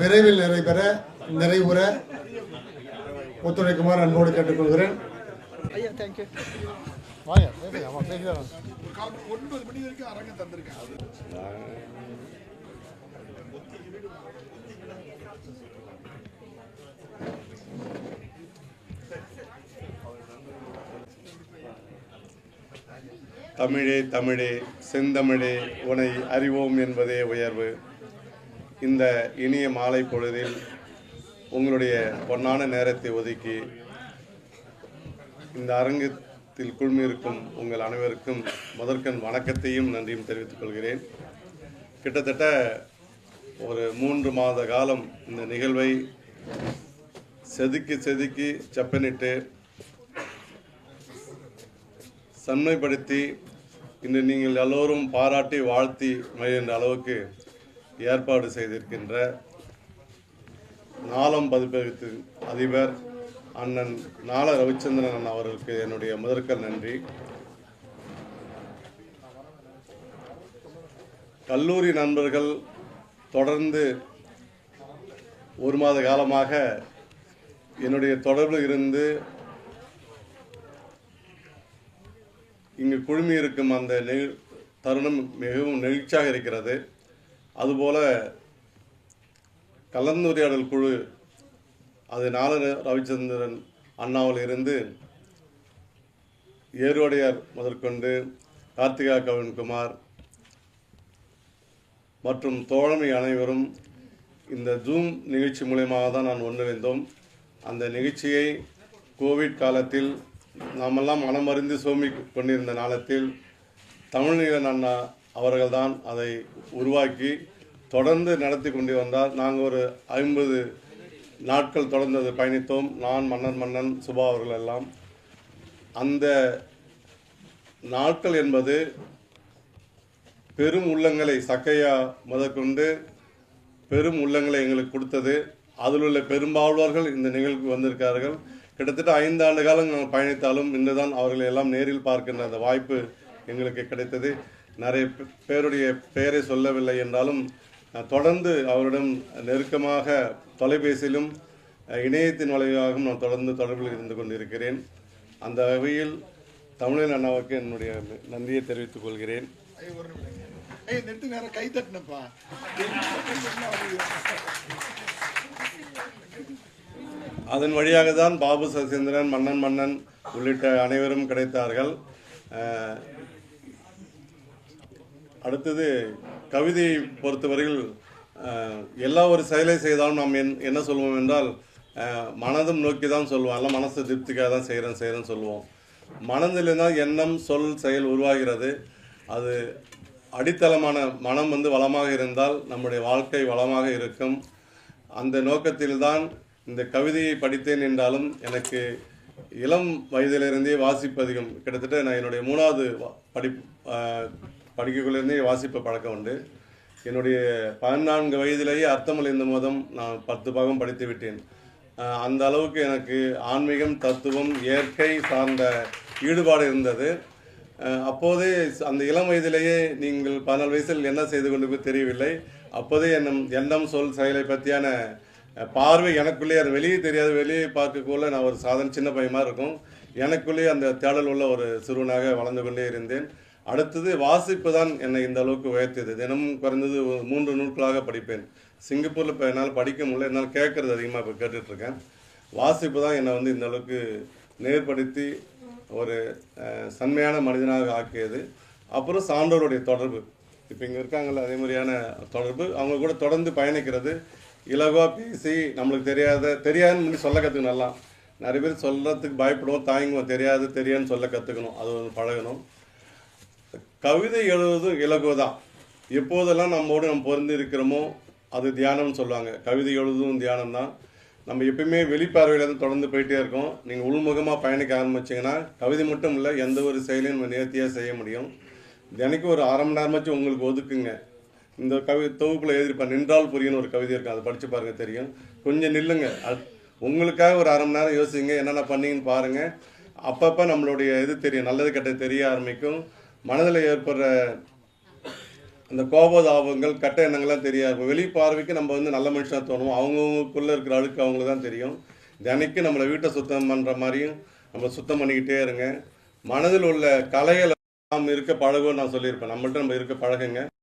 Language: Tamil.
விரைவில் நிறைவேற நிறைவுற ஒத்துழைக்குமாறு அன்போடு கேட்டுக்கொள்கிறேன். தமிழே தமிழே செந்தமிழே உனை அறிவோம் என்பதே உயர்வு. இந்த இனிய மாலை பொழுதில் உங்களுடைய பொன்னான நேரத்தை ஒதுக்கி இந்த அரங்கத்தில் குழுமியிருக்கும் உங்கள் அனைவருக்கும் முதற்கண் வணக்கத்தையும் நன்றியும் தெரிவித்துக் கொள்கிறேன். கிட்டத்தட்ட ஒரு மூன்று மாத காலம் இந்த நிகழ்வை செதுக்கி செதுக்கி செப்பனிட்டு சன்மைப்படுத்தி இன்று நீங்கள் எல்லோரும் பாராட்டி வாழ்த்தி மகிழ்கின்ற அளவுக்கு ஏற்பாடு செய்திருக்கின்ற நாளம் பதிப்பகத்தின் அதிபர் அண்ணன் நாள ரவிச்சந்திரன் அவர்களுக்கு என்னுடைய முதற்கல் நன்றி. கல்லூரி நண்பர்கள் தொடர்ந்து ஒரு மாத காலமாக என்னுடைய தொடர்பில் இருந்து இங்கு குழுமி இருக்கும் அந்த நெகிழ் தருணம் மிகவும் நெகிழ்ச்சியாக இருக்கிறது. அதுபோல கலந்துரையாடல் குழு அது நால ரவிச்சந்திரன் அண்ணாவில் இருந்து ஏரோடையார் முதற்கொண்டு கார்த்திகா கவின்குமார் மற்றும் தோழமை அனைவரும் இந்த ஜூம் நிகழ்ச்சி மூலயமாக தான் நான் ஒன்றிணைந்தோம். அந்த நிகழ்ச்சியை கோவிட் காலத்தில் நாமெல்லாம் மனமறிந்து சோமி கொண்டிருந்த காலத்தில் தமிழ்நீலன் அண்ணா அவர்கள்தான் அதை உருவாக்கி தொடர்ந்து நடத்தி கொண்டு வந்தார். நாங்கள் ஒரு ஐம்பது நாட்கள் தொடர்ந்து அதை பயணித்தோம். நான் மன்னன் மன்னன் சுபா அவர்கள் எல்லாம். அந்த நாட்கள் என்பது பெரும் உள்ளங்களை சக்கையா முதற்கொண்டு பெரும் உள்ளங்களை எங்களுக்கு கொடுத்தது. அதில் உள்ள பெரும்பாலானவர்கள் இந்த நிகழ்வுக்கு வந்திருக்கார்கள் கிட்டத்தட்ட ஐந்து ஆண்டு காலம் நாங்கள் பயணித்தாலும் இன்றுதான் அவர்களை எல்லாம் நேரில் பார்க்கின்ற அந்த வாய்ப்பு எங்களுக்கு கிடைத்தது. நிறைய பேருடைய பெயரை சொல்லவில்லை என்றாலும் தொடர்ந்து அவரிடம் நெருக்கமாக தொலைபேசியிலும் இணையத்தின் வழியாகவும் நான் தொடர்ந்து தொடர்பில் இருந்து கொண்டிருக்கிறேன். அந்த வகையில் தமிழின் அண்ணாவுக்கு என்னுடைய நன்றியை தெரிவித்துக் கொள்கிறேன். கை தட்டினப்பா. அதன் வழியாக தான் பாபு சசீந்திரன் மன்னன் மன்னன் உள்ளிட்ட அனைவரும் கிடைத்தார்கள். அடுத்தது கவிதையை பொறுத்தவரையில் எல்லா ஒரு செயலை செய்தாலும் நாம் என் என்ன சொல்வோம் என்றால் மனதும் நோக்கி தான் சொல்லுவோம் எல்லாம் மனசு திருப்திக்காக தான் செய்கிறேன் செய்கிறேன்னு சொல்லுவோம் மனதில் எண்ணம் சொல் செயல் உருவாகிறது. அது அடித்தளமான மனம் வந்து வளமாக இருந்தால் நம்முடைய வாழ்க்கை வளமாக இருக்கும். அந்த நோக்கத்தில்தான் இந்த கவிதையை படித்தேன் என்றாலும் எனக்கு இளம் வயதிலிருந்தே வாசிப்பதிகம் கிட்டத்தட்ட நான் என்னுடைய மூணாவது படி படிக்கக்குள்ளேருந்தே வாசிப்பு பழக்கம் உண்டு. என்னுடைய பதினான்கு வயதிலேயே அர்த்தமலிந்த மதம் நான் பத்து பாகம் படித்து விட்டேன். அந்த அளவுக்கு எனக்கு ஆன்மீகம் தத்துவம் இயற்கை சார்ந்த ஈடுபாடு இருந்தது. அப்போதே அந்த இளம் வயதிலேயே நீங்கள் பதினாலு வயசில் என்ன செய்து கொண்டு தெரியவில்லை. அப்போதே எண்ணம் எண்ணம் சொல் செயலை பற்றியான பார்வை எனக்குள்ளேயே அது வெளியே தெரியாது வெளியே பார்க்கக்குள்ள நான் ஒரு சாதனை சின்ன பையன் மாதிரி இருக்கும். எனக்குள்ளேயே அந்த தேடல் உள்ள ஒரு சிறுவனாக வளர்ந்து கொண்டே இருந்தேன். அடுத்தது வாசிப்பு தான் என்னை இந்த அளவுக்கு உயர்த்தியது. தினமும் குறைந்தது ஒரு மூன்று நூல்களாக படிப்பேன். சிங்கப்பூரில் இப்போ என்னால் படிக்க முடியல. என்னால் கேட்குறது அதிகமாக இப்போ கேட்டுட்ருக்கேன். வாசிப்பு தான் என்னை வந்து இந்த அளவுக்கு நேர்படுத்தி ஒரு சன்மையான மனிதனாக ஆக்கியது. அப்புறம் சான்றோருடைய தொடர்பு. இப்போ இங்கே இருக்காங்கல்ல அதே மாதிரியான தொடர்பு. அவங்க கூட தொடர்ந்து பயணிக்கிறது. இலகுவாக பேசி நம்மளுக்கு தெரியாத தெரியாதுன்னு முன்னாடி சொல்ல கற்றுக்கணும் நல்லா நிறைய பேர் சொல்கிறதுக்கு பயப்படுவோம் தாய்ங்குவோம் தெரியாது தெரியாதுன்னு சொல்ல கற்றுக்கணும் அது ஒரு பழகணும். கவிதை எழுதுவதும் இலகுவ தான் எப்போதெல்லாம் நம்மோடு நம்ம பொருந்தி இருக்கிறோமோ அது தியானம்னு சொல்லுவாங்க. கவிதை எழுதுவதும் தியானம் தான் நம்ம எப்பயுமே வெளிப்பார்வையிலேருந்து தொடர்ந்து போயிட்டே இருக்கோம். நீங்கள் உள்முகமாக பயணிக்க ஆரம்பிச்சிங்கன்னா கவிதை மட்டும் இல்லை எந்த ஒரு செயலையும் நம்ம நேர்த்தியாக செய்ய முடியும். தினைக்கும் ஒரு அரை மணி நேரமாச்சும் உங்களுக்கு ஒதுக்குங்க. இந்த கவி தொகுப்பில் எழுதியிருப்பேன் நின்றால் புரியும்னு ஒரு கவிதை இருக்கும் அதை படித்து பாருங்கள் தெரியும். கொஞ்சம் நில்லுங்க. அது உங்களுக்காக ஒரு அரை மணி நேரம் யோசிங்க. என்னென்ன பண்ணீங்கன்னு பாருங்கள் அப்பப்போ நம்மளுடைய இது தெரியும். நல்லது கெட்டது தெரிய ஆரம்பிக்கும். மனதில் ஏற்படுற அந்த கோபதாபங்கள் கட்ட எண்ணங்கள்லாம் தெரியாது. வெளி பார்வைக்கு நம்ம வந்து நல்ல மனுஷனாக தோணும் அவங்கவுங்களுக்குள்ளே இருக்கிற அழுக்கு அவங்களுக்கு தான் தெரியும். தினைக்கும் நம்மளை வீட்டை சுத்தம் பண்ணுற மாதிரியும் நம்ம சுத்தம் பண்ணிக்கிட்டே இருங்க. மனதில் உள்ள கலைகளை நாம் இருக்க பழகுன்னு நான் சொல்லியிருப்பேன். நம்மள்ட்ட நம்ம இருக்க பழகுங்க.